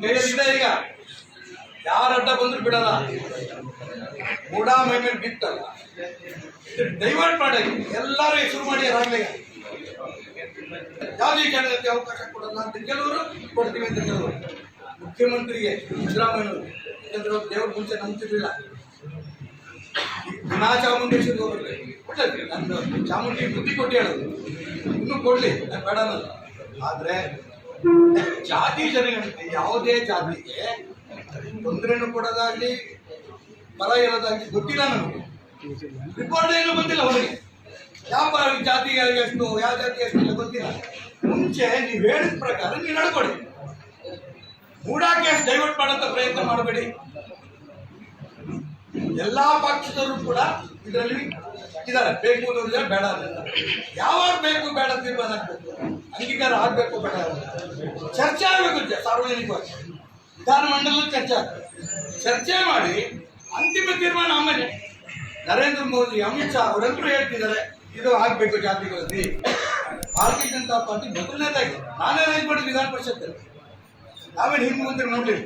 ಕೈಯಲ್ಲಿದೆ ಈಗ. ಯಾರ ಅಡ್ಡ ಬಂದ್ರು ಬಿಡಲ್ಲ. ಮೂಡಾ ಮೈಮೇಲೆ ಮೇಲೆ ಬಿತ್ತಲ್ಲ ಡೈವರ್ಟ್ ಮಾಡಿ ಎಲ್ಲರೂ ಶುರು ಮಾಡಿ ಆಗ್ಲೇ ಯಾವುದೇ ಜನಕ್ಕೆ ಅವಕಾಶ ಕೊಡಲ್ಲ ಅಂತ ಕೆಲವರು ಕೊಡ್ತೀವಿ ಅಂತ ಕೆಲವರು ಮುಖ್ಯಮಂತ್ರಿಗೆ ಸಿದ್ದರಾಮಯ್ಯವರು ಯಾಕಂದ್ರೆ ದೇವ್ರ ಮುಂಚೆ ನಂಬ್ತಿರ್ಲಿಲ್ಲ. ನಾ ಚಾಮುಂಡೇಶ್ವರಿ ಹೋಗ್ಬೇಕು ಚಾಮುಂಡಿ ಬುದ್ಧಿ ಕೊಟ್ಟು ಹೇಳೋದು. ಇನ್ನೂ ಕೊಡ್ಲಿ ನಾನು ಬೇಡ ಆದ್ರೆ ಜಾತಿ ಜನಗಳಿಗೆ, ಯಾವುದೇ ಜಾತಿಗೆ ತೊಂದರೆನೂ ಕೊಡೋದಾಗ್ಲಿ, ಪರ ಇರೋದಾಗ್ಲಿ ಗೊತ್ತಿಲ್ಲ ನನಗೆ ರಿಪೋರ್ಟ್ ಏನು ಗೊತ್ತಿಲ್ಲ ಅವರಿಗೆ. ಯಾವ ಜಾತಿಗೆ ಎಷ್ಟು ಯಾವ ಜಾತಿ ಎಷ್ಟು ಗೊತ್ತಿಲ್ಲ. ಮುಂಚೆ ನೀವು ಹೇಳಿದ ಪ್ರಕಾರ ನೀವು ನಡ್ಕೊಡಿ ಮೂಡಾ ಕೇಸ್ ಡೈವರ್ಟ್ ಮಾಡಂತ ಪ್ರಯತ್ನ ಮಾಡಬೇಡಿ. ಎಲ್ಲಾ ಪಕ್ಷದವರು ಕೂಡ ಇದರಲ್ಲಿ ಇದ್ದಾರೆ. ಬೇಕು ಅನ್ನೋದಿಲ್ಲ ಬೇಡ ಅನ್ನೋದಿಲ್ಲ ಯಾವಾಗ ಬೇಕು, ಬೇಡ ತೀರ್ಮಾನ ಆಗ್ಬೇಕು. ಅಂಗೀಕಾರ ಆಗ್ಬೇಕು, ಬೇಡ ಚರ್ಚೆ ಆಗಬೇಕು ಸಾರ್ವಜನಿಕವಾಗಿ. ವಿಧಾನಮಂಡಲ ಚರ್ಚೆ ಚರ್ಚೆ ಮಾಡಿ ಅಂತಿಮ ತೀರ್ಮಾನ ಆಮೇಲೆ ನರೇಂದ್ರ ಮೋದಿ, ಅಮಿತ್ ಶಾ ಅವರೆಲ್ಲರೂ ಹೇಳ್ತಿದ್ದಾರೆ, ಇದು ಆಗ್ಬೇಕು ಜಾತಿಗಳಲ್ಲಿ. ಭಾರತೀಯ ಜನತಾ ಪಾರ್ಟಿ ಮೊದಲನೇದಾಗಿ. ನಾನೇ ರೈಸ್ ಮಾಡಿದ್ದು ವಿಧಾನ ಪರಿಷತ್ತಲ್ಲಿ. ನಾವೇನು ಹಿಂದೆ ಮುಂದೆ ನೋಡ್ಲಿಲ್ಲ.